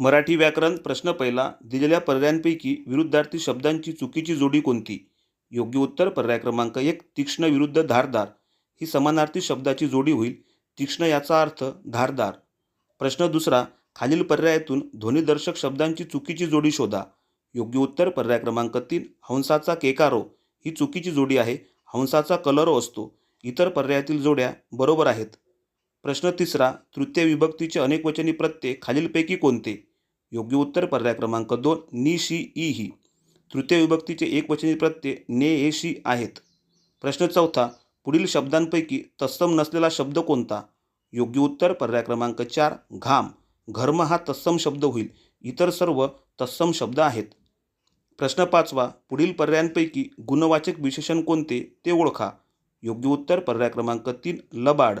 मराठी व्याकरण प्रश्न पहिला. दिलेल्या पर्यायांपैकी विरुद्धार्थी शब्दांची चुकीची जोडी कोणती? योग्य उत्तर पर्याय क्रमांक एक तीक्ष्ण विरुद्ध धारदार. ही समानार्थी शब्दाची जोडी होईल. तीक्ष्ण याचा अर्थ धारदार. प्रश्न दुसरा खालील पर्यायातून ध्वनिदर्शक शब्दांची चुकीची जोडी शोधा. योग्य उत्तर पर्याय क्रमांक तीन हंसाचा केकारो. ही चुकीची जोडी आहे. हंसाचा कलरो असतो. इतर पर्यायातील जोड्या बरोबर आहेत. प्रश्न तिसरा तृतीय विभक्तीचे अनेकवचनी प्रत्यय खालीलपैकी कोणते? योग्य उत्तर पर्याय क्रमांक दोन नि शी ई ही. तृतीय विभक्तीचे एकवचनी प्रत्यय ने ए शी आहेत. प्रश्न चौथा पुढील शब्दांपैकी तत्सम नसलेला शब्द कोणता? योग्य उत्तर पर्याय क्रमांक चार घाम. घर्म हा तत्सम शब्द होईल. इतर सर्व तत्सम शब्द आहेत. प्रश्न पाचवा पुढील पर्यायांपैकी गुणवाचक विशेषण कोणते? ते ओळखा. योग्य उत्तर पर्याय क्रमांक तीन लबाड.